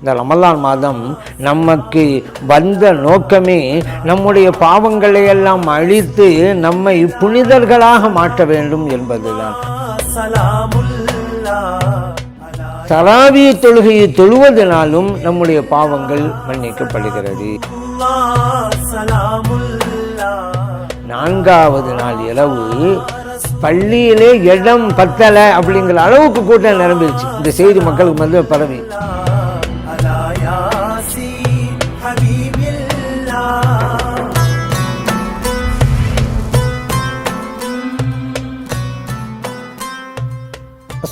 இந்த ரமலான் மாதம் நமக்கு வந்த நோக்கமே நம்முடைய பாவங்களை எல்லாம் அழித்து நம்மை புனிதர்களாக மாற்ற வேண்டும் என்பதுதான். தராவிய தொழுகையை தொழுவதனாலும் நம்முடைய பாவங்கள் மன்னிக்கப்படுகிறது. நான்காவது நாள் இரவு பள்ளியிலே இடம் பத்தலை அப்படிங்கிற அளவுக்கு கூட்டம் நிரம்பிடுச்சு இந்த செய்தி மக்களுக்கு வந்து பரவி.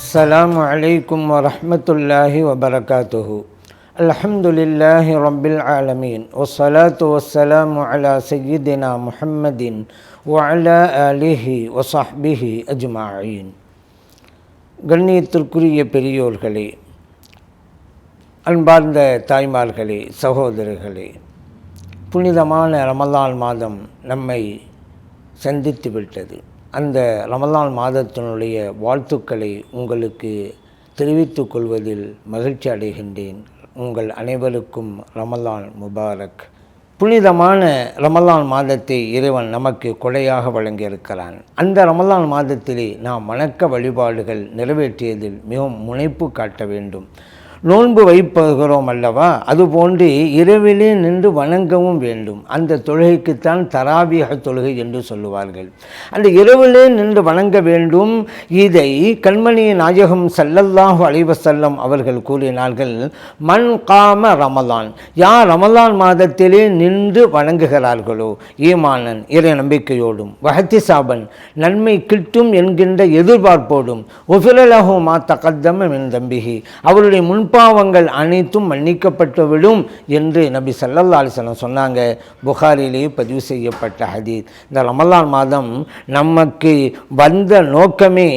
السلام عليكم ورحمة الله وبركاته الحمد لله رب العالمين والصلاة والسلام على سيدنا محمد وعلى آله وصحبه أجمعين கண்ணியத்திற்குரிய பெரியோர்களே அன்பார்ந்த தாய்மார்களே சகோதரர்களே புனிதமான ரமலான் மாதம் நம்மை சந்தித்து விட்டது அந்த ரமலான் மாதத்தினுடைய வாழ்த்துக்களை உங்களுக்கு தெரிவித்துக் கொள்வதில் மகிழ்ச்சி அடைகின்றேன். உங்கள் அனைவருக்கும் ரமலான் முபாரக். புனிதமான ரமலான் மாதத்தை இறைவன் நமக்கு கொடையாக வழங்கியிருக்கிறான். அந்த ரமலான் மாதத்திலே நாம் வணக்க வழிபாடுகள் நிறைவேற்றியதில் மிகவும் முனைப்பு காட்ட வேண்டும். நோன்பு வைப்பகிறோம் அல்லவா? அதுபோன்று இரவிலே நின்று வணங்கவும் வேண்டும். அந்த தொழுகைக்குத்தான் தராபியக தொழுகை என்று சொல்லுவார்கள். அந்த இரவிலே நின்று வணங்க வேண்டும். இதை கண்மணி நாயகம் சல்லல்லாஹு அலைவசல்லம் அவர்கள் கூறினார்கள் மண் காம ரமலான். யார் ரமலான் மாதத்திலே நின்று வணங்குகிறார்களோ? ஈமானன் இறை நம்பிக்கையோடும். வகத்தி சாபன் நன்மை கிட்டும் என்கின்ற எதிர்பார்ப்போடும். ஒஃபிலலஹோ மா தகத்தம் என் தம்பிகி அவருடைய முன் முன்பாவங்கள் அனைத்தும் மன்னிக்கப்பட்டுவிடும் என்று நபி சல்லல்லா அலிஸ்லாம் சொன்னாங்க. புகாரிலேயே பதிவு செய்யப்பட்ட ஹதீத் இந்த ரமலான் மாதம் நமக்கு வந்த நோக்கமே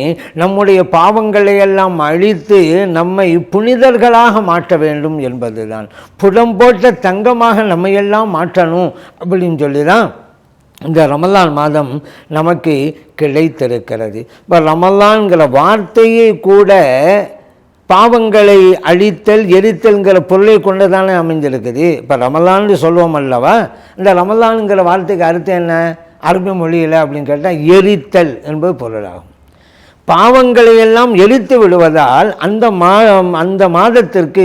நம்முடைய பாவங்களை எல்லாம் அழித்து நம்மை புனிதர்களாக மாற்ற வேண்டும் என்பதுதான். புடம் போட்ட தங்கமாக நம்மையெல்லாம் மாற்றணும் அப்படின்னு சொல்லி தான் இந்த ரமலான் மாதம் நமக்கு கிடைத்திருக்கிறது. இப்போ ரமலான்கிற வார்த்தையை கூட பாவங்களை அழித்தல் எரித்தல்ங்கிற பொருளை கொண்டு தானே அமைஞ்சிருக்குது இப்போ ரமலான்னு சொல்லுவோம் அல்லவா? இந்த ரமலானுங்கிற வார்த்தைக்கு அர்த்தம் என்ன? அரபி மொழியில் அப்படின்னு கேட்டால் எரித்தல் என்பது பொருளாகும். பாவங்களை எல்லாம் எரித்து விடுவதால் அந்த மா அந்த மாதத்திற்கு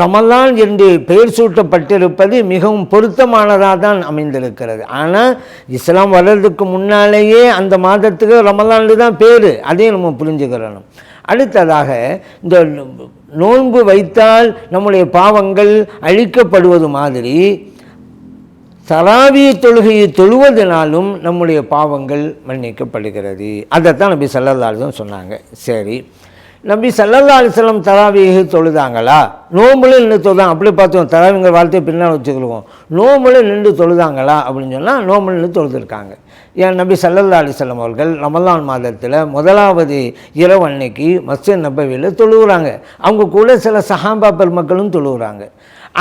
ரமலான் என்று பெயர் சூட்டப்பட்டிருப்பது மிகவும் பொருத்தமானதாக தான் அமைந்திருக்கிறது. ஆனால் இஸ்லாம் வர்றதுக்கு முன்னாலேயே அந்த மாதத்துக்கு ரமலான்னு தான் பேர். அதையும் நம்ம புரிஞ்சுக்கிறணும். அடுத்ததாக இந்த நோன்பு வைத்தால் நம்முடைய பாவங்கள் அழிக்கப்படுவது மாதிரி தராவிய தொழுகையை தொழுவதனாலும் நம்முடைய பாவங்கள் மன்னிக்கப்படுகிறது. அதைத்தான் நபி சல்லல்லாஹும் சொன்னாங்க. சரி. நபி சல்லல்லா அலிஸ்லாம் தராவியை தொழுதாங்களா? நோம்புல நின்று தொழுதாங்க அப்படி பார்த்தோம். தராவிங்கிற வார்த்தையை பின்னால் வச்சுக்கிடுவோம் நோம்புல நின்று தொழுதாங்களா? அப்படின்னு சொன்னால் நோம்புல நின்று தொழுதுருக்காங்க. ஏன் நபி சல்லல்லா அலிஸ்லாம் அவர்கள் ரமலான் மாதத்தில் முதலாவது இரவு அன்னைக்கு மஸ்ஜித் நபவியில் தொழுகிறாங்க அவங்க கூட சில சஹாம்பா பெருமக்களும் தொழுகிறாங்க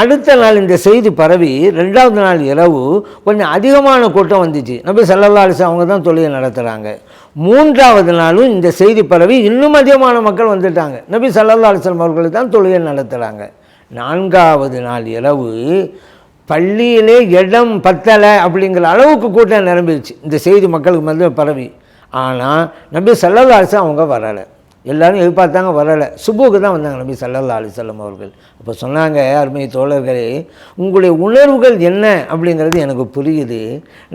அடுத்த நாள் இந்த செய்தி பரவி ரெண்டாவது நாள் இரவு கொஞ்சம் அதிகமான கூட்டம் வந்துச்சு. நபி சல்லல்லா அலிஸ்லாம் அவங்க தான் தொழுகை நடத்துகிறாங்க மூன்றாவது நாளும் இந்த செய்தி பரவி இன்னும் அதிகமான மக்கள் வந்துட்டாங்க. நபி சல்லல்லா அலிஸ்லாம் அவர்கள் தான் தொழுகை நடத்துகிறாங்க நான்காவது நாள் இரவு பள்ளியிலே இடம் பத்தலை அப்படிங்கிற அளவுக்கு கூட்டம் நிரம்பிடுச்சு. இந்த செய்தி மக்களுக்கு வந்து பரவி. ஆனால் நம்பி சல்லல்லா அரசு அவங்க வரலை. எல்லாரும் எதிர்பார்த்தாங்க வரலை. சுபுக்கு தான் வந்தாங்க நபி சல்லல்லா அலிசல்லம் அவர்கள். அப்போ சொன்னாங்க அருமை தோழர்களே உங்களுடைய உணர்வுகள் என்ன? அப்படிங்கிறது எனக்கு புரியுது.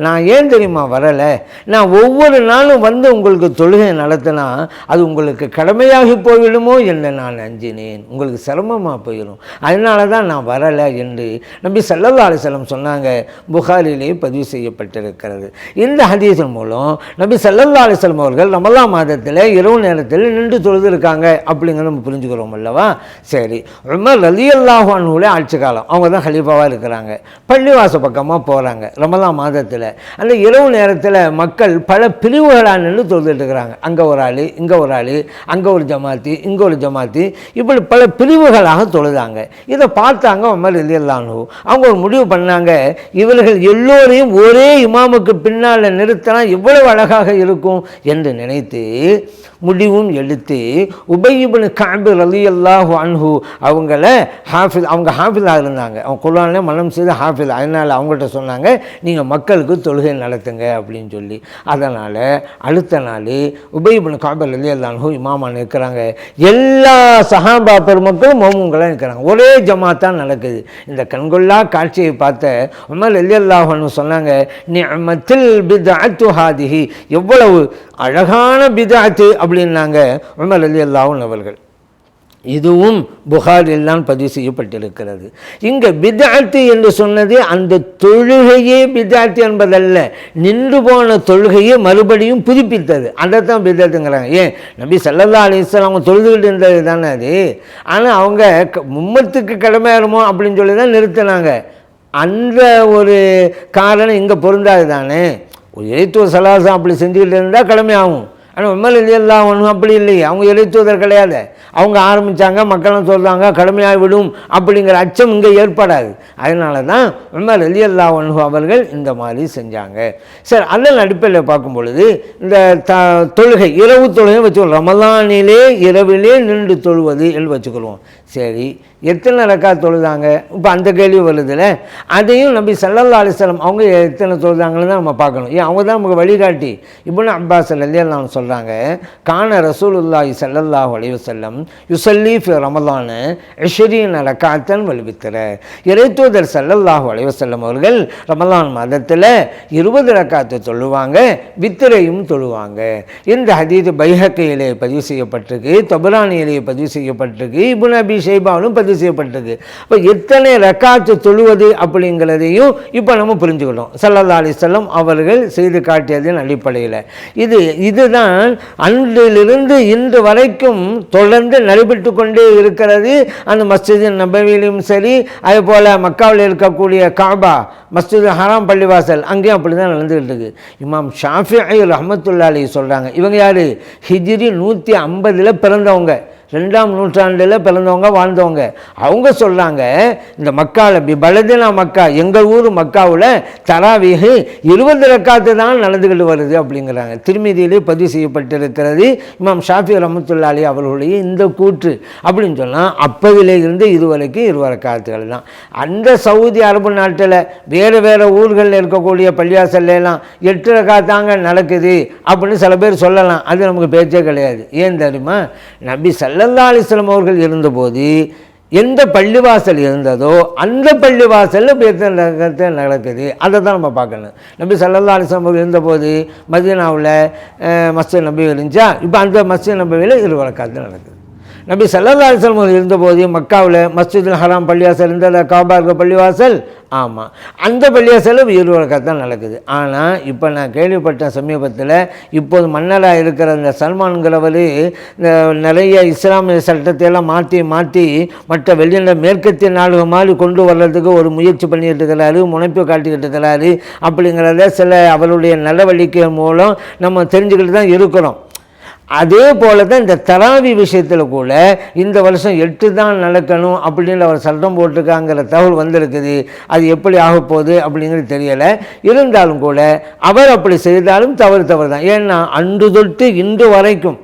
நான் ஏன் தெரியுமா வரலை? நான் ஒவ்வொரு நாளும் வந்து உங்களுக்கு தொழுகை நடத்தினா அது உங்களுக்கு கடமையாகி போய்விடுமோ என்று நான் அஞ்சினேன் உங்களுக்கு சிரமமாக போயிடும். அதனால தான் நான் வரலை என்று நபி சல்லல்லா அலிசல்லம் சொன்னாங்க. புகாரிலே பதிவு செய்யப்பட்டிருக்கிறது. இந்த ஹதீஸின் மூலம் நபி சல்லல்லா அலிசல்லம் அவர்கள் ரமலா மாதத்தில் இரவு நேரத்தில் நின்று தொழுது இருக்காங்க அப்படிங்கிறத நம்ம புரிஞ்சுக்கிறோம் அல்லவா? சரி. உமர் ரலி அல்லாஹானுடைய ஆட்சி காலம். அவங்க தான் ஹலீஃபாவாக இருக்கிறாங்க. பள்ளிவாச பக்கமாக போகிறாங்க ரமலான் மாதத்தில். அந்த இரவு நேரத்தில் மக்கள் பல பிரிவுகளாக நின்று தொழுதுட்டு இருக்கிறாங்க. அங்கே ஒரு ஆள் இங்கே ஒரு ஆள் அங்கே ஒரு ஜமாத்தி இங்கே ஒரு ஜமாத்தி. இப்படி பல பிரிவுகளாக தொழுதாங்க. இதை பார்த்தாங்க உமர் ரலி அவங்க ஒரு முடிவு பண்ணாங்க. இவர்கள் எல்லோரையும் ஒரே இமாமுக்கு பின்னால் நிறுத்தினா இவ்வளவு அழகாக இருக்கும் என்று நினைத்து முடிவும் எடுத்து உபயிபுன் காபு ரலி அல்லாஹு அன்ஹு அவங்கள ஹாஃபில் அவங்க ஹாஃபிலாக இருந்தாங்க. அவங்க குரானே மனம் செய்து ஹாஃபில் அதனால் அவங்கள்ட்ட சொன்னாங்க நீங்கள் மக்களுக்கு தொழுகை நடத்துங்க அப்படின்னு சொல்லி. அதனால் அடுத்த நாள் உபயிபுன் காபு ரலி அல்லாஹு இமாமான் இருக்கிறாங்க. எல்லா சஹாபா பெருமக்களும் மோமுங்களாக இருக்கிறாங்க. ஒரே ஜமாத்தான் நடக்குது. இந்த கண்கொள்ளா காட்சியை பார்த்த உமர் அலி அல்லாஹு சொன்னாங்க நிஅமத்தில் பிதாத்து ஹாதிஹி. எவ்வளவு அழகான பிதாத்து அப்படி அப்படின்னாங்க உமர் அலி அல்லாவும் அவர்கள் இதுவும் புகாரில் தான் பதிவு செய்யப்பட்டிருக்கிறது இங்கே பிதார்த்தி என்று சொன்னது அந்த தொழுகையே பிதார்த்தி என்பதல்ல நின்று போன தொழுகையை மறுபடியும் புதுப்பித்தது அதை தான் ஏன் நபி சல்லல்லா அலிஸ்லாம் அவங்க தொழுதுகிட்டு இருந்தது தானே அது ஆனால் அவங்க க- மும்மத்துக்கு கடமையாருமோ அப்படின்னு சொல்லி தான் நிறுத்தினாங்க அந்த ஒரு காரணம் இங்கே பொருந்தாது தானே ஒரு இறைத்துவ சலாசம் அப்படி செஞ்சுக்கிட்டு இருந்தால் கடமையாகும் ஆனால் விமல் எல்லாம் ஒன்றும் அப்படி இல்லையே. அவங்க இறைத்துவதர் கிடையாது. அவங்க ஆரம்பித்தாங்க மக்களும் சொல்கிறாங்க கடுமையாக விடும் அப்படிங்கிற அச்சம் இங்கே ஏற்படாது. அதனால தான் உண்மையில் அலி அல்லா ஒன்று அவர்கள் இந்த மாதிரி செஞ்சாங்க. சரி அதன் அடிப்படையில் பார்க்கும் பொழுது இந்த த தொழுகை இரவு தொழுகை வச்சுக்கொள்வோம் ரமலானிலே இரவிலே நின்று தொழுவது என்று வச்சுக்கொள்வோம். சரி எத்தனை ரக்கா தொழுதாங்க? இப்போ அந்த கேள்வி வருதுல்ல அதையும் நபி சல்லல்லா அலிஸ்லாம் அவங்க எத்தனை தொழுதாங்கன்னு தான் நம்ம பார்க்கணும். ஏன் அவங்க தான் நமக்கு வழிகாட்டி. இப்னு அப்பாஸ் அல்லான்னு சொல்கிறாங்க கான ரசூலுல்லாஹி ஸல்லல்லாஹு அலைஹி செல்லம் யுசல்லி ஃபி ரமலானு இஷ்ரீன ரக்காத்தன் வலிவித்தர இறைத்தூதர் ஸல்லல்லாஹு அலைஹி செல்லம் அவர்கள் ரமலான் மாதத்தில் இருபது ரக்காத்தை தொழுவாங்க வித்திரையும் தொழுவாங்க. இந்த ஹதீது பைஹக்கையிலே பதிவு செய்யப்பட்டிருக்கு தொபரானியிலே பதிவு செய்யப்பட்டிருக்கு இபுன் அபி ஷைபாவிலும் பதிவு செய்யப்பட்டிருக்கு இப்போ எத்தனை ரக்காத்து தொழுவது அப்படிங்கிறதையும் இப்போ நம்ம புரிஞ்சுக்கிட்டோம் சல்லல்லா செல்லம் அவர்கள் செய்து காட்டியதன் அடிப்படையில். இது இதுதான் அன்றிலிருந்து இன்று வரைக்கும் தொடர்ந்து நடைபெற்று கொண்டே இருக்கிறது. அந்த மஸ்ஜிதின் நபவியிலும் சரி அதே போல் மக்காவில் இருக்கக்கூடிய காபா மஸ்ஜித் ஹராம் பள்ளிவாசல் அங்கேயும் அப்படி தான் நடந்துகிட்டு இருக்கு. இமாம் ஷாஃபி ரஹமத்துல்லா அலி சொல்கிறாங்க இவங்க யார்? ஹிஜ்ரி நூற்றி ஐம்பதில் பிறந்தவங்க. ரெண்டாம் நூற்றாண்டில் பிறந்தவங்க வாழ்ந்தவங்க. அவங்க சொல்கிறாங்க இந்த மக்காவில் பி பலதினா மக்கா எங்கள் ஊர் மக்காவில் தராவீகு இருபது ரக்காத்து தான் நடந்துக்கிட்டு வருது அப்படிங்கிறாங்க. திருமதியிலே பதிவு செய்யப்பட்டிருக்கிறது இமாம் ஷாஃபி ரஹமத்துல்லா அலி அவர்களுடைய இந்த கூற்று. அப்படின்னு சொன்னால் அப்பதிலே இருந்து இதுவரைக்கும் இருபது தான். அந்த சவுதி அரபு நாட்டில் வேறு வேறு ஊர்களில் இருக்கக்கூடிய பள்ளியாசல்லாம் எட்டு ரக்காத்தாங்க நடக்குது அப்படின்னு சில பேர் சொல்லலாம். அது நமக்கு பேச்சே கிடையாது. ஏன் தெரியுமா? நபி சல்லல்லா அலிஸ்லாம் அவர்கள் இருந்தபோது எந்த பள்ளிவாசல் இருந்ததோ அந்த பள்ளிவாசலில் பேத்த நடக்குது. அதை தான் நம்ம பார்க்கணும். நபி சல்லல்லா அலிஸ்லாம் அவர்கள் இருந்தபோது மதீனாவில் மஸ்ஜித் நபி இருந்துச்சா? இப்போ அந்த மஸ்ஜித் நபியில் இருவரக்காத்து நடக்குது. நபி சல்லல்லா அலிஸ்லாம் அவர்கள் இருந்தபோது மக்காவில் மஸ்ஜிதுல் ஹராம் பள்ளிவாசல் இருந்தது காபா இருக்க பள்ளிவாசல் ஆமாம் அந்த பள்ளிவாசலில் செலவு தான் நடக்குது. ஆனால் இப்போ நான் கேள்விப்பட்ட சமீபத்தில் இப்போது மன்னராக இருக்கிற இந்த சல்மான்கிறவர் இந்த நிறைய இஸ்லாமிய சட்டத்தை எல்லாம் மாற்றி மாற்றி மற்ற வெளியில் மேற்கத்திய நாடுகள் மாதிரி கொண்டு வர்றதுக்கு ஒரு முயற்சி பண்ணிட்டு இருக்கிறாரு முனைப்பு காட்டிக்கிட்டு இருக்கிறாரு அப்படிங்கிறத சில அவருடைய நடவடிக்கை மூலம் நம்ம தெரிஞ்சுக்கிட்டு தான் இருக்கிறோம். அதே போல தான் இந்த தராவி விஷயத்தில் கூட இந்த வருஷம் எட்டு தான் நடக்கணும் அப்படின்னு அவர் சட்டம் போட்டிருக்காங்கிற தகவல் வந்திருக்குது. அது எப்படி ஆக போகுது அப்படிங்கிறது தெரியலை. இருந்தாலும் கூட அவர் அப்படி செய்தாலும் தவறு தவறு தான் ஏன்னா அன்று தொட்டு இன்று வரைக்கும்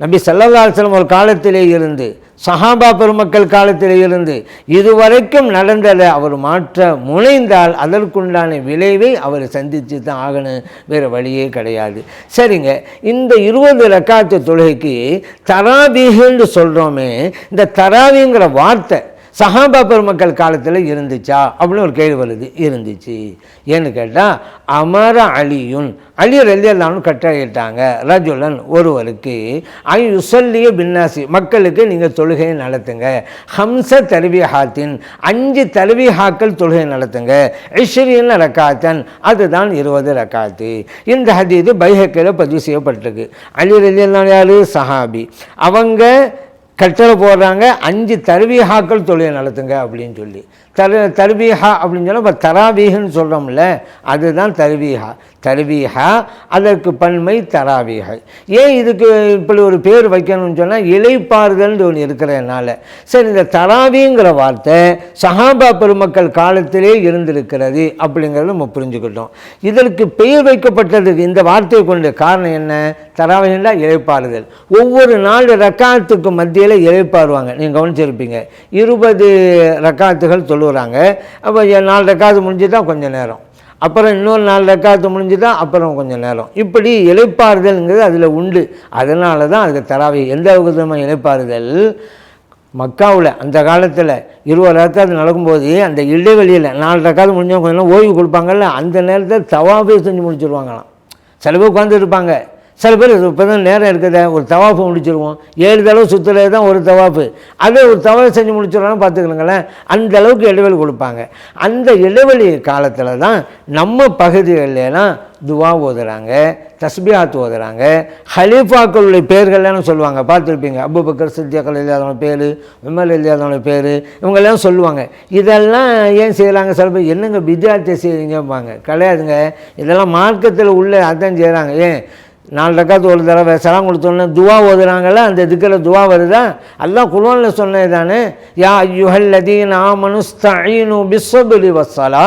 நம்பி செல்லதாசனம் ஒரு காலத்திலே இருந்து சஹாபா பெருமக்கள் காலத்திலிருந்து இதுவரைக்கும் நடந்ததை அவர் மாற்ற முனைந்தால் அதற்குண்டான விளைவை அவர் சந்தித்து தான் ஆகணும். வேறு வழியே கிடையாது. சரிங்க. இந்த இருபது ரக்காத்து தொழுகைக்கு தராபீகன்னு சொல்கிறோமே இந்த தராவிங்கிற வார்த்தை சஹாபா பெருமக்கள் காலத்தில் இருந்துச்சா? அப்படின்னு ஒரு கேள்வி வருது. இருந்துச்சு. ஏன்னு கேட்டால் அமர அலியுன் அலி ரலியல்லான்னு கட்டளையிட்டாங்க ரஜுலன் ஒருவருக்கு ஐ யுசல்லிய பின்னாசி மக்களுக்கு நீங்கள் தொழுகையை நடத்துங்க. ஹம்ச தருவிஹாத்தின் அஞ்சு தருவிஹாக்கள் தொழுகை நடத்துங்க. ஐஸ்வரியன் ரக்காத்தன் அதுதான் இருபது ரக்காத்து. இந்த ஹதீது பைஹக்கையில் பதிவு செய்யப்பட்டிருக்கு. அலி ரலியல்லான் யார்? சஹாபி. அவங்க கட்டளை போடுறாங்க அஞ்சு தருவீகாக்கள் தொழிலை நடத்துங்க அப்படின்னு சொல்லி. தரு தருவீஹா அப்படின்னு சொன்னால் இப்போ தராவீகன்னு சொல்கிறோம்ல அதுதான் தருவீஹா தருவீஹா அதற்கு பன்மை தராவீகை ஏன் இதுக்கு இப்படி ஒரு பேர் வைக்கணும்னு சொன்னால் இலைப்பாறுதல்னு ஒன்று இருக்கிறதுனால. சரி இந்த தராவிங்கிற வார்த்தை சஹாபா பெருமக்கள் காலத்திலே இருந்திருக்கிறது அப்படிங்கிறத நம்ம புரிஞ்சுக்கிட்டோம். இதற்கு பெயர் வைக்கப்பட்டதுக்கு இந்த வார்த்தையை கொண்ட காரணம் என்ன? தராவின்னா இழைப்பாறுதல் ஒவ்வொரு நாலு ரக்காத்துக்கு மத்தியில் இழைப்பாருவாங்க. நீங்கள் கவனிச்சிருப்பீங்க. இருபது ரக்காத்துகள் தொழுகிறாங்க அப்போ நாலு ரக்காத்து முடிஞ்சு தான் கொஞ்சம் நேரம். அப்புறம் இன்னொரு நாலு ரக்காத்து முடிஞ்சு தான் அப்புறம் கொஞ்சம் நேரம். இப்படி இழைப்பாறுதல்ங்கிறது அதில் உண்டு. அதனால தான் அதுக்கு தராவி எந்த விதமாக இழைப்பாறுதல் மக்காவில் அந்த காலத்தில் இருபது ரக்காது நடக்கும்போது அந்த இடைவெளியில் நாலு ரக்காது முடிஞ்சவங்க கொஞ்சம் நேரம் ஓய்வு கொடுப்பாங்கல்ல அந்த நேரத்தில் தவாபே செஞ்சு முடிச்சிருவாங்களாம். சில பேர் சில பேர் இப்போ தான் நேரம் இருக்குதே ஒரு தவாஃபு முடிச்சிருவோம். ஏழு தடவை சுற்றுறது தான் ஒரு தவாஃபு. அதே ஒரு தவாஃபு செஞ்சு முடிச்சிடலாம் பார்த்துக்கணுங்களேன் அந்த அளவுக்கு இடைவெளி கொடுப்பாங்க. அந்த இடைவெளி காலத்தில் தான் நம்ம பகுதிகளிலாம் துவா ஓதுறாங்க தஸ்பியாத் ஓதுறாங்க. ஹலீஃபாக்களுடைய பேர்கள்லாம் சொல்லுவாங்க. பார்த்துருப்பீங்க. அபுபக்கர் சித்தியாக்கள் இல்லாதவங்க பேர் விமல் இல்லாதவங்க பேர் இவங்கெல்லாம் சொல்லுவாங்க. இதெல்லாம் ஏன் செய்கிறாங்க சில பேர் என்னங்க வித்தியார்த்தி செய்கிறீங்கம்பாங்க கிடையாதுங்க. இதெல்லாம் மார்க்கத்தில் உள்ள அதான் செய்கிறாங்க ஏன்? நாலு ரக்காத்து ஒரு தடவை சலாம் கொடுத்தோன்னே துவா ஓதுறாங்கல்ல அந்த திக்கில் துவா வருதா? எல்லாம் குர்வானில் சொன்னது தானே யா யுஹல்லதீன் ஆமனுஸ்தஈனு பிஸ்வபுலி வசலா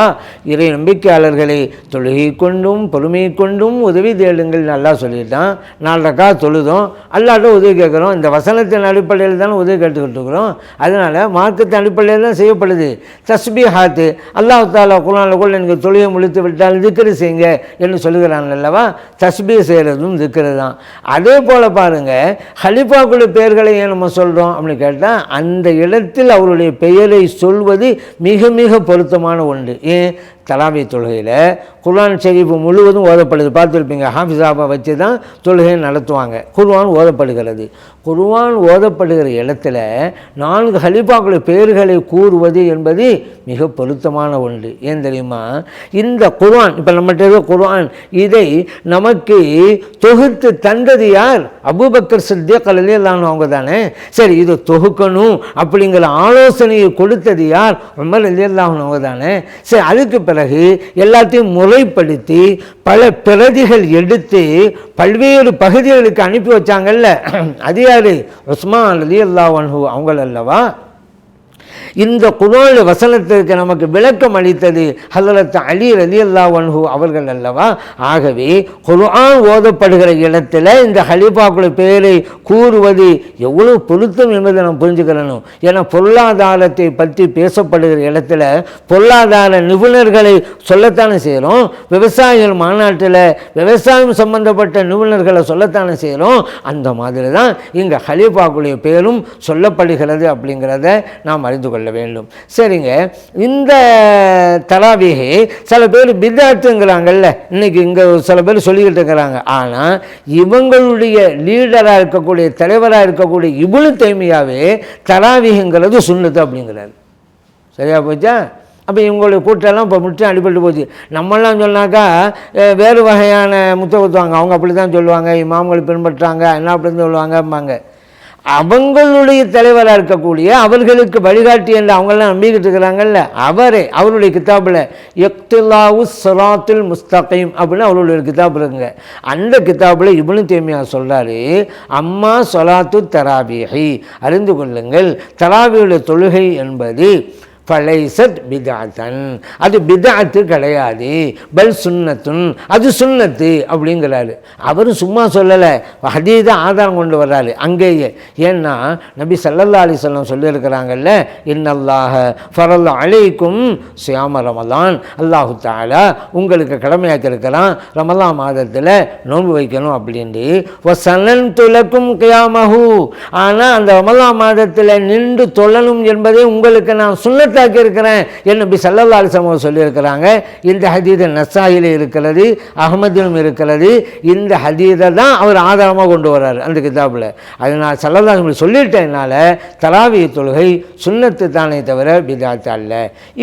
இறை நம்பிக்கையாளர்களை தொழுகை கொண்டும் பொறுமை கொண்டும் உதவி தேடுங்கள் நல்லா சொல்லிட்டான். நாலு ரக்கா தொழுதும். அல்லாட்ட உதவி கேட்குறோம். இந்த வசனத்தின் அடிப்படையில் தானே உதவி கேட்டுக்கிட்டு இருக்கிறோம். அதனால் மார்க்கத்தின் அடிப்படையில் தான் செய்யப்படுது. தஸ்பி ஹாத்து அல்லாஹ் தாலா குரானில் கூட எனக்கு தொழுகை முடித்து விட்டால் திக்ரு செய்யுங்க என்று சொல்லுகிறான் அல்லவா? தஸ்பி செய்கிறதும் திக்ரு தான் அதே போல் பாருங்கள் ஹலிஃபாக்குள்ள பெயர்களை ஏன் நம்ம சொல்கிறோம் அப்படின்னு கேட்டால் அந்த இடத்தில் அவருடைய பெயரை சொல்வது மிக மிக பொருத்தமான ஒன்று. ஏன்? தலாவி தொழுகையில் குர்ஆன் ஷெரீஃப் முழுவதும் ஓதப்படுது. பார்த்துருப்பீங்க ஹாஃபிஸாபா வச்சு தான் தொழுகை நடத்துவாங்க. குர்வான் ஓதப்படுகிறது. குர்வான் ஓதப்படுகிற இடத்துல நான்கு ஹலிஃபாக்களுடைய பெயர்களை கூறுவது என்பது மிக பொருத்தமான ஒன்று. ஏன் தெரியுமா? இந்த குர்வான் இப்போ நம்மகிட்ட இருக்க இதை நமக்கு தொகுத்து தந்தது யார்? அபூபக்கர் சித்திக் அலியல்லான்னு அவங்க தானே. சரி இதை தொகுக்கணும் அப்படிங்கிற ஆலோசனையை கொடுத்தது யார்? ரொம்ப அலியல்லாஹன் அவங்க தானே. சரி அதுக்கு பிறகு பிறகு எல்லாத்தையும் முறைப்படுத்தி பல பிரதிகள் எடுத்து பல்வேறு பகுதிகளுக்கு அனுப்பி வச்சாங்கல்ல. அது யாரு? உஸ்மான் அலி அல்லாஹன்ஹு அவங்கள் அல்லவா இந்த குரான் வசனத்திற்கு நமக்கு விளக்கம் அளித்தது ஹசரத் அலி ரலி அல்லாஹன்ஹு அவர்கள் அல்லவா? ஆகவே குர்ஆன் ஓதப்படுகிற இடத்துல இந்த ஹலிஃபாக்குள்ள பேரை கூறுவது எவ்வளவு பொருத்தம் என்பதை நாம் புரிஞ்சுக்கிறணும். ஏன்னா பொருளாதாரத்தை பற்றி பேசப்படுகிற இடத்துல பொருளாதார நிபுணர்களை சொல்லத்தானே செய்கிறோம். விவசாயிகள் மாநாட்டில் விவசாயம் சம்பந்தப்பட்ட நிபுணர்களை சொல்லத்தானே செய்கிறோம். அந்த மாதிரி தான் இங்கே ஹலீஃபாக்குடைய பேரும் சொல்லப்படுகிறது அப்படிங்கிறத நாம் அறிந்து கொள்ள வேண்டும். சரிங்க. இந்த தராவிகை சில பேர் பிதாத்துங்கிறாங்கல்ல இன்னைக்கு இங்கே சில பேர் சொல்லிக்கிட்டு இருக்கிறாங்க. ஆனால் இவங்களுடைய லீடராக இருக்கக்கூடிய தலைவராக இருக்கக்கூடிய இவ்வளவு தைமையாகவே தராவிகங்கிறது சுண்ணத்து அப்படிங்கிறாரு. சரியா போச்சா? அப்போ இவங்களுடைய கூட்டெல்லாம் இப்போ முற்றி அடிபட்டு போச்சு. நம்மளாம் சொன்னாக்கா வேறு வகையான முத்த குத்துவாங்க அவங்க அப்படி தான் சொல்லுவாங்க. இமாம்களை பின்பற்றாங்க. என்ன அப்படின்னு சொல்லுவாங்கம்பாங்க. அவங்களுடைய தலைவராக இருக்கக்கூடிய அவர்களுக்கு வழிகாட்டி என்று அவங்கெல்லாம் நம்பிக்கிட்டு இருக்கிறாங்கல்ல அவரே அவருடைய கித்தாப்பில் எக்துல்லாவு சலாத்துல் முஸ்தகைம் அப்படின்னு அவருடைய கிதாப் இருக்குங்க. அந்த கிதாபில் இப்னு தேமியா சொல்கிறாரு அம்மா சொலாத்து தராபிகை அறிந்து கொள்ளுங்கள் தராபியுடைய தொழுகை என்பது ஃபலைசத் பிதாத்தன். அது பிதாத்து கிடையாது. பல் சுன்னத்துன் அது சுன்னத்து அப்படிங்கிறாரு. அவரும் சும்மா சொல்லலை. ஹதீத ஆதாரம் கொண்டு வர்றாரு. அங்கேயே. ஏன்னா நபி சல்லல்லா அலிஸ்லாம் சொல்லியிருக்கிறாங்கல்ல இன்னல்லாக ஃபரல் அலைக்கும் சியாம ரமலான். அல்லாஹு தாலா உங்களுக்கு கடமையாக்கியிருக்கிறான். ரமலான் மாதத்தில் நோன்பு வைக்கணும் அப்படின்ட்டு. வசனன் துலக்கும் கியாமஹூ. ஆனால் அந்த ரமலான் மாதத்தில் நின்று தொழணும் என்பதை உங்களுக்கு நான் சுண்ணத்தை சுண்ணத்தாக்கி இருக்கிறேன் என் நபி சல்லல்லா அலிசமோ சொல்லியிருக்கிறாங்க. இந்த ஹதீது நசாயில் இருக்கிறது அகமதிலும் இருக்கிறது. இந்த ஹதீதை தான் அவர் ஆதாரமாக கொண்டு வர்றார் அந்த கிதாபில். அது நான் சல்லல்லா அலிஸ்லாம் சொல்லிட்டேனால தலாவிய தொழுகை சுண்ணத்து தானே தவிர பிதாத்து அல்ல.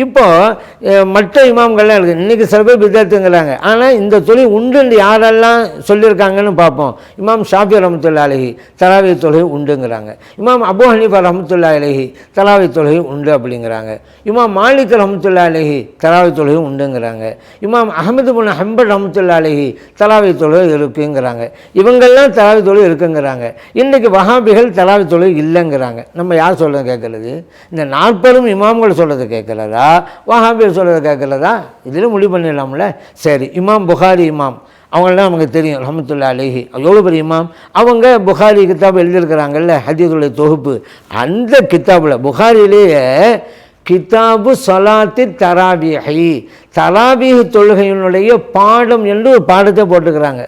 இப்போது மற்ற இமாம்கள்லாம் இருக்குது இன்றைக்கி சில பேர் பிதாத்துங்கிறாங்க. ஆனால் இந்த தொழில் உண்டுன்னு யாரெல்லாம் சொல்லியிருக்காங்கன்னு பார்ப்போம். இமாம் ஷாஃபி ரஹமத்துல்லா அலஹி தலாவிய தொழுகை உண்டுங்கிறாங்க. இமாம் அபு ஹனீஃபா ரஹமத்துல்லா அலஹி தலாவி தொழுகை உண்டு அப்படிங்கிறாங்க. இமாம் மாலிக் ரஹமத்துல்லா அலஹி தலாவை தொழுகை உண்டுங்கிறாங்க. இமாம் அஹமது புன் ஹம்பர் ரஹமத்துல்லா அலஹி தலாவை தொழுகை இருக்குங்கிறாங்க. இவங்கெல்லாம் தலாவை தொழுகை இருக்குங்கிறாங்க. இன்றைக்கி வகாபிகள் தலாவை தொழுகை இல்லைங்கிறாங்க. நம்ம யார் சொல்கிறது கேட்குறது? இந்த நாற்பதும் இமாம்கள் சொல்கிறது கேட்குறதா? வகாபிகள் சொல்கிறது கேட்குறதா? இதில் முடிவு பண்ணிடலாம்ல. சரி இமாம் புகாரி இமாம். அவங்களாம் நமக்கு தெரியும். ரஹமத்துல்லா அலேஹி. எவ்வளோ பெரிய இமாம்? அவங்க புகாரி கித்தாப் எழுதியிருக்கிறாங்கல்ல ஹதீதுடைய தொகுப்பு. அந்த கித்தாபில் புகாரிலேயே கிதாபு சலாத்தி தராபிஹி. தராபிஹ் தொழுகையினுடைய பாடம் என்று ஒரு பாடத்தை போட்டுக்கிறாங்க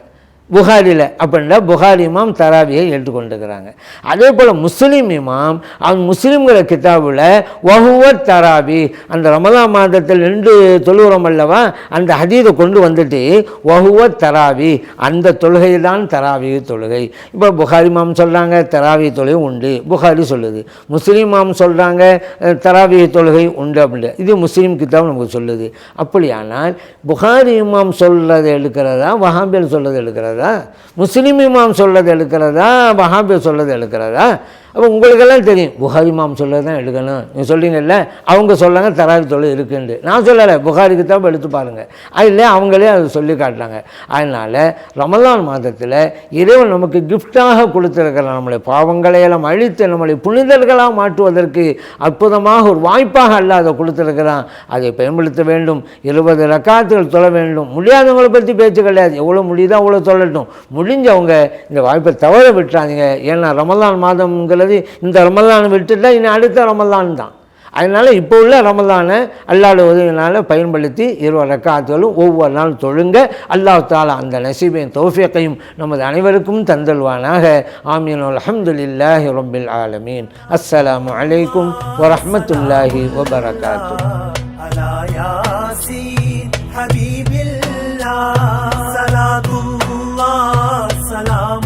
புகாரியில் அப்படின்னா புகாரி இமாம் தராவியை ஏற்றுக்கொண்டுக்கிறாங்க அதே போல் முஸ்லீம் இமாம் அவன் முஸ்லீம்கிற கிதாபில் வஹுவர் தராபி அந்த ரமலா மாதத்தில் நின்று தொழுகிறோம் அல்லவா அந்த ஹதீதை கொண்டு வந்துட்டு வஹுவத் தராவி அந்த தொழுகை தான் தராவி தொழுகை. இப்போ புகாரி இமாம் சொல்கிறாங்க தராவி தொழுகை உண்டு. புகாரி சொல்லுது. முஸ்லீம் இமாம் சொல்கிறாங்க தராவி தொழுகை உண்டு அப்படின்னு இது முஸ்லீம் கிதாப் நமக்கு சொல்லுது. அப்படியானால் புகாரி இமாம் சொல்கிறத எடுக்கிறதா வஹாபியல் சொல்கிறது எடுக்கிறதா? முஸ்லீம் இமாம் சொல்கிறது எடுக்கிறதா? மஹாபி சொல்கிறது எடுக்கிறதா? அப்போ உங்களுக்கெல்லாம் தெரியும். புகாரி மாம் சொல்ல தான் எடுக்கணும் நீங்கள் சொல்கிறீங்கல்ல அவங்க சொல்லாங்க தராவி தொழில் இருக்குன்ட்டு. நான் சொல்லலை. புகாரிக்கு தான் எடுத்து பாருங்கள் அதில் அவங்களே அதை சொல்லி காட்டுறாங்க. அதனால் ரமலான் மாதத்தில் இறைவன் நமக்கு கிஃப்டாக கொடுத்துருக்கிற நம்மளை பாவங்களை எல்லாம் அழித்து நம்மளை புனிதர்களாக மாற்றுவதற்கு அற்புதமாக ஒரு வாய்ப்பாக அல்ல அதை கொடுத்துருக்கிறான். அதை பயன்படுத்த வேண்டும். இருபது ரக்காத்துகள் தொழ வேண்டும். முடியாதவங்களை பற்றி பேச்சு கிடையாது. எவ்வளோ முடியுதோ அவ்வளோ தொழட்டும். முடிஞ்சவங்க இந்த வாய்ப்பை தவற விட்டுறாதீங்க. ஏன்னா ரமலான் மாதம்ங்கிறது இந்த ரமலானை விட்டுட்டா இனி அடுத்த ரமலான் தான் அதனால் இப்போ உள்ள ரமலானை அல்லாட உதவினால் பயன்படுத்தி இருபது ரக்காத்துகளும் ஒவ்வொரு நாள் தொழுங்க அல்லாஹ் தாலா அந்த நசீபையும் தௌஃபியக்கையும் நமது அனைவருக்கும் தந்தல்வானாக ஆமீன் அல்ஹம்துலில்லாஹி ரப்பில் ஆலமீன் அஸ்ஸலாமு அலைக்கும் வரஹ்மத்துல்லாஹி வபரகாத்து على ياسين حبيب الله صلاة الله سلام